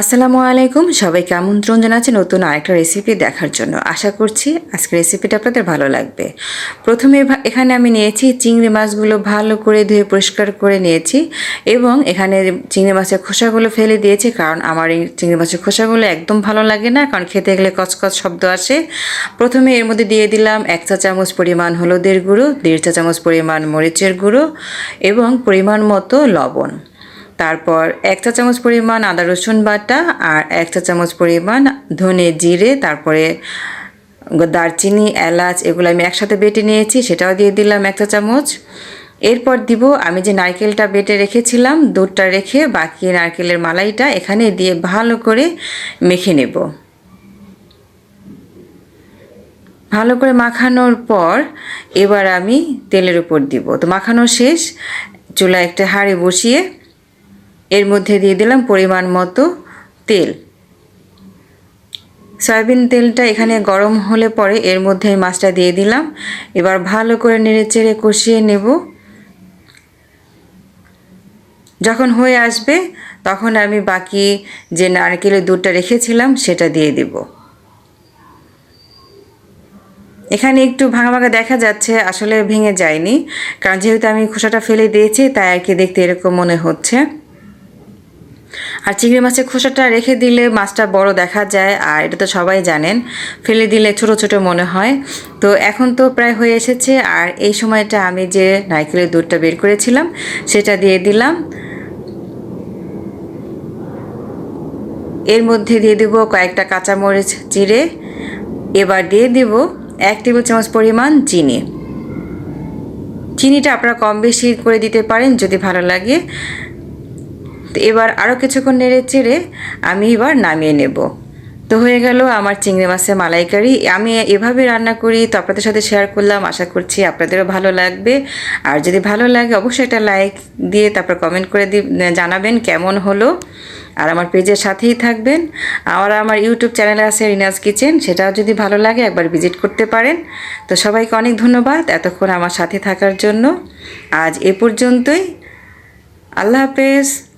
আসসালামু আলাইকুম। সবাইকে আমন্ত্রণ জানাচ্ছি নতুন আরেকটা রেসিপি দেখার জন্য। আশা করছি আজকের রেসিপিটা আপনাদের ভালো লাগবে। প্রথমে এখানে আমি নিয়েছি চিংড়ি মাছগুলো ভালো করে ধুয়ে পরিষ্কার করে নিয়েছি এবং এখানে চিংড়ি মাছের খোসাগুলো ফেলে দিয়েছি কারণ আমার এই চিংড়ি মাছের খোসাগুলো একদম ভালো লাগে না, কারণ খেতে গেলে কচকচ শব্দ আসে। প্রথমে এর মধ্যে দিয়ে দিলাম এক চা চামচ পরিমাণ হলুদের গুঁড়ো, দেড় চা চামচ পরিমাণ মরিচের গুঁড়ো এবং পরিমাণ মতো লবণ। তারপর এক চা চামচ পরিমাণ আদা রসুন বাটা আর এক চা চামচ পরিমাণ ধনে জিরে, তারপরে দারচিনি, এলাচ এগুলো আমি একসাথে বেটে নিয়েছি, সেটাও দিয়ে দিলাম এক চা চামচ। এরপর দিব আমি যে নারকেলটা বেটে রেখেছিলাম, দুধটা রেখে বাকি নারকেলের মালাইটা এখানে দিয়ে ভালো করে মেখে নেব। ভালো করে মাখানোর পর এবার আমি তেলের উপর দিব। তো মাখানো শেষ চুলা একটা হাঁড়ি বসিয়ে এর মধ্যে দিয়ে দিলাম পরিমাণ মতো তেল। সয়াবিন তেলটা এখানে গরম হলে পরে এর মধ্যে মাছটা দিয়ে দিলাম। এবার ভালো করে নেড়ে চেড়ে কষিয়ে নেব। যখন হয়ে আসবে, তখন আমি বাকি যে নারকেলের দুধটা রেখেছিলাম, সেটা দিয়ে দেব। এখানে একটু ভাঙা ভাঙা দেখা যাচ্ছে, আসলে ভেঙে যায়নি। কারণ যেহেতু আমি খোসাটা ফেলে দিয়েছি, তাই আর কি দেখতে এরকম মনে হচ্ছে। আর চিংড়ি মাছের খোসাটা রেখে দিলে মাছটা বড় দেখা যায়, আর এটা তো সবাই জানেন, ফেলে দিলে ছোট ছোট মনে হয়। তো এখন তো প্রায় হয়ে এসেছে, আর এই সময়টা আমি যে নারকেলের দুধটা বের করেছিলাম, সেটা দিয়ে দিলাম। এর মধ্যে দিয়ে দেবো কয়েকটা কাঁচামরিচ চিড়ে, এবার দিয়ে দেবো এক টেবিল চামচ পরিমাণ চিনি। চিনিটা আপনারা কম বেশি করে দিতে পারেন যদি ভালো লাগে। তো এবার আরও কিছুক্ষণ নেড়ে চেড়ে আমি এবার নামিয়ে নেব। তো হয়ে গেল আমার চিংড়ি মাছের মালাইকারি। আমি এভাবে রান্না করি, তো আপনাদের সাথে শেয়ার করলাম, আশা করছি আপনাদেরও ভালো লাগবে। আর যদি ভালো লাগে, অবশ্যই একটা লাইক দিয়ে তারপর কমেন্ট করে দি জানাবেন কেমন হলো। আর আমার পেজের সাথেই থাকবেন। আর আমার ইউটিউব চ্যানেলে আছে রিনাজ কিচেন সেটাও যদি ভালো লাগে, একবার ভিজিট করতে পারেন। তো সবাইকে অনেক ধন্যবাদ এতক্ষণ আমার সাথে থাকার জন্য। আজ এ পর্যন্তই। আল্লাহ হাফেজ।